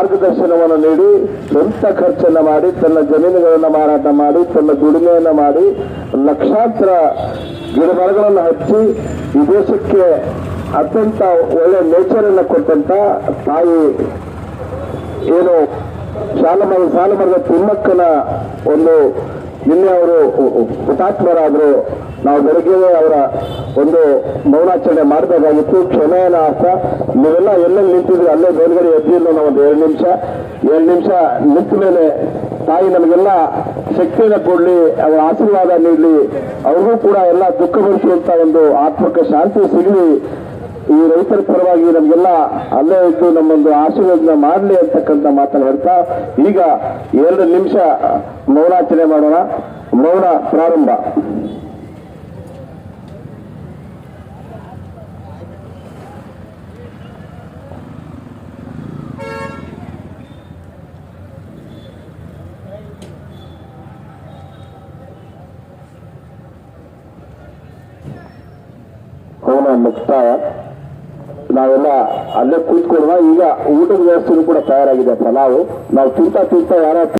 ಮಾರ್ಗದರ್ಶನವನ್ನು ನೀಡಿ, ಸ್ವಂತ ಖರ್ಚನ್ನ ಮಾಡಿ, ತನ್ನ ಜಮೀನುಗಳನ್ನು ಮಾರಾಟ ಮಾಡಿ, ತನ್ನ ದುಡಿಮೆಯನ್ನು ಮಾಡಿ, ಲಕ್ಷಾಂತರ ಗಿಡ ಮರಗಳನ್ನು ಹಚ್ಚಿ, ಈ ದೇಶಕ್ಕೆ ಅತ್ಯಂತ ಒಳ್ಳೆ ನೇಚರನ್ನು ಕೊಟ್ಟಂತ ತಾಯಿ ಏನು ಶಾಲಮರ ಸಾಲಮರದ ತಿಮ್ಮಕ್ಕನ ಒಂದು ನಿನ್ನೆ ಅವರು ಹುತಾತ್ಮರಾದರು ನಾವು ಬೆಳಗ್ಗೆ ಅವರ ಒಂದು ಮೌನಾಚರಣೆ ಮಾಡಬೇಕಾಗಿತ್ತು. ಕ್ಷಮೆಯನ ಅರ್ಥ, ನೀವೆಲ್ಲ ಎಲ್ಲೆಲ್ಲಿ ನಿಂತಿದ್ರೆ ಅಲ್ಲೇ ಮೇಲ್ಗಡೆ ನಾವು ಒಂದು ಎರಡು ನಿಮಿಷ. ಏಳು ನಿಮಿಷ ನಿಂತ ಮೇಲೆ ತಾಯಿ ನಮಗೆಲ್ಲ ಶಕ್ತಿಯನ್ನು ಕೊಡಲಿ, ಅವರ ಆಶೀರ್ವಾದ ನೀಡಲಿ. ಅವ್ರಿಗೂ ಕೂಡ ಎಲ್ಲ ದುಃಖ ಭರಿಸುವಂತ ಒಂದು ಆತ್ಮಕ ಶಾಂತಿ ಸಿಗಲಿ. ಈ ರೈತರ ಪರವಾಗಿ ನಮಗೆಲ್ಲ ಅಲ್ಲೇ ಇದ್ದು ನಮ್ಮೊಂದು ಆಶೀರ್ವಾದನ ಮಾಡಲಿ ಅಂತಕ್ಕಂಥ ಮಾತನ್ನು ಹೇಳ್ತಾ, ಈಗ ಎರಡು ನಿಮಿಷ ಮೌನಾಚರಣೆ ಮಾಡೋಣ. ಮೌನ ಪ್ರಾರಂಭ. ಮೌನ ಮುಕ್ತಾಯ ನಾವೆಲ್ಲ ಅಲ್ಲೇ ಕೂತ್ಕೊಳ್ಳುವ. ಈಗ ಊಟದ ವ್ಯವಸ್ಥೆಯೂ ಕೂಡ ತಯಾರಾಗಿದೆ ಪಲಾವು ನಾವು ತಿಂತಾ ತಿಂತಾ ಯಾರ